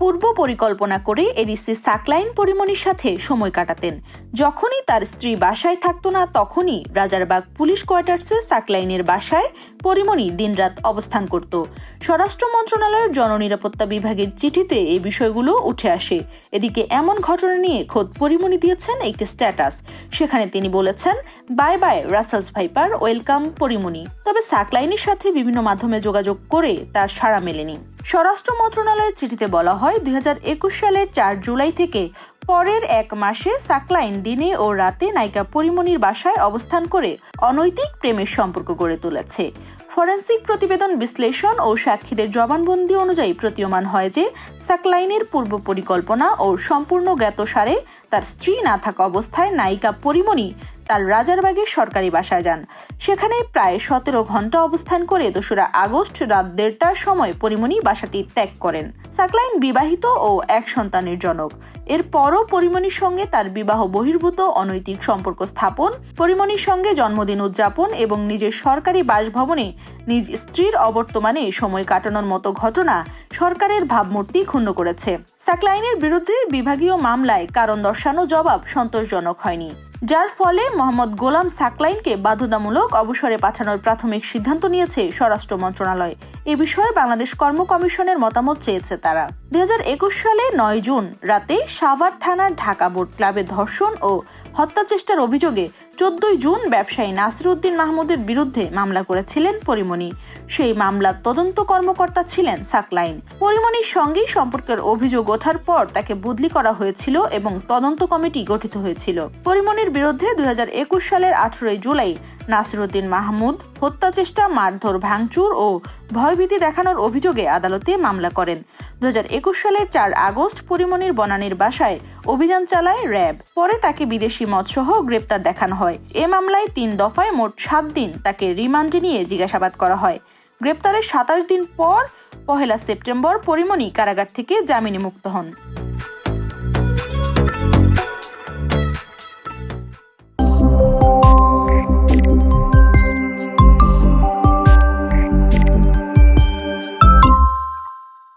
পূর্ব পরিকল্পনা করে এডিসি সাকলাইন পরিমণির সাথে সময় কাটাতেন। যখনই তার স্ত্রী বাসায় থাকতো না, তখনই রাজারবাগ পুলিশ কোয়ার্টার্সে সাকলাইনের বাসায় পরিমণি দিনরাত অবস্থান করত। স্বরাষ্ট্র মন্ত্রণালয়ের জননিরাপত্তা বিভাগের চিঠিতে এই বিষয়গুলো উঠে আসে। এদিকে এমন ঘটনা নিয়ে খোদ পরিমণি দিয়েছেন একটি স্ট্যাটাস। সেখানে তিনি বলেছেন, বাই বাই রাসাস ভাইপার, ওয়েলকাম পরিমণি তবে সাকলাইনের সাথে বিভিন্ন মাধ্যমে যোগাযোগ করে তার সাড়া মেলেনি। স্বরাষ্ট্র মন্ত্রণালয়ের চিঠিতে বলা হয়, দুই সালের চার জুলাই থেকে পরের এক মাসে সাকলাইন দিনে ও রাতে নায়িকা পরিমণির বাসায় অবস্থান করে অনৈতিক প্রেমের সম্পর্ক গড়ে তুলেছে। ফরেন্সিক প্রতিবেদন বিশ্লেষণ ও সাক্ষীদের জবানবন্দি অনুযায়ী প্রতীয়মান হয় যে, সাকলাইনের পূর্ব পরিকল্পনা ও সম্পূর্ণ জ্ঞাতসারে তার স্ত্রী না থাকা অবস্থায় নায়িকা পরিমণি তার রাজারবাগের সরকারি বাসায় যান। সেখানে প্রায় সতেরো ঘণ্টা অবস্থান করে দোসরা আগস্ট রাত দেড়টার সময় পরিমণি বাসাটি ত্যাগ করেন। সাকলাইন বিবাহিত ও এক সন্তানের জনক। এরপরও পরিমণির সঙ্গে তার বিবাহ বহির্ভূত অনৈতিক সম্পর্ক স্থাপন, পরিমণির সঙ্গে জন্মদিন উদযাপন এবং নিজের সরকারি বাসভবনে নিজ স্ত্রীর অবর্তমানে সময় কাটানোর মতো ঘটনা সরকারের ভাবমূর্তি ক্ষুণ্ণ করেছে। সাকলাইনের বিরুদ্ধে বিভাগীয় মামলায় কারণ দর্শানো জবাব সন্তোষজনক হয়নি। যার ফলে মোহাম্মদ গোলাম সাকলাইনকে বাধ্যতামূলক অবসরে পাঠানোর প্রাথমিক সিদ্ধান্ত নিয়েছে স্বরাষ্ট্র মন্ত্রণালয়। এ বিষয়ে বাংলাদেশ কর্ম কমিশনের মতামত চেয়েছে তারা। দুই হাজার একুশ সালে নয় জুন রাতে সাভার থানার ঢাকা বোর্ড ক্লাবে ধর্ষণ ও হত্যাচেষ্টার অভিযোগে চোদ্দই জুন ব্যবসায়ী নাসিরুদ্দিন মাহমুদের বিরুদ্ধে মামলা করেছিলেন পরিমণি। সেই মামলার তদন্ত কর্মকর্তা ছিলেন সাকলাইন। পরিমণির সঙ্গেই সম্পর্কের অভিযোগ ওঠার পর তাকে বদলি করা হয়েছিল এবং তদন্ত কমিটি গঠিত হয়েছিল। পরিমণির বিরুদ্ধে দুই হাজার একুশ সালের আঠেরোই জুলাই নাসিরুদ্দিন মাহমুদ, হত্যা চেষ্টা, মারধর, ভাঙচুর ও ভয়ভীতি দেখানোর অভিযোগে আদালতে মামলা করেন। দু হাজার একুশ সালের চার আগস্ট পরিমণির বনানীর বাসায় অভিযান চালায় র্যাব। পরে তাকে বিদেশি মদসহ গ্রেপ্তার দেখানো হয়। এ মামলায় তিন দফায় মোট সাত দিন তাকে রিমান্ডে নিয়ে জিজ্ঞাসাবাদ করা হয়। গ্রেপ্তারের সাতাশ দিন পর, পহেলা সেপ্টেম্বর পরিমণি কারাগার থেকে জামিনে মুক্ত হন।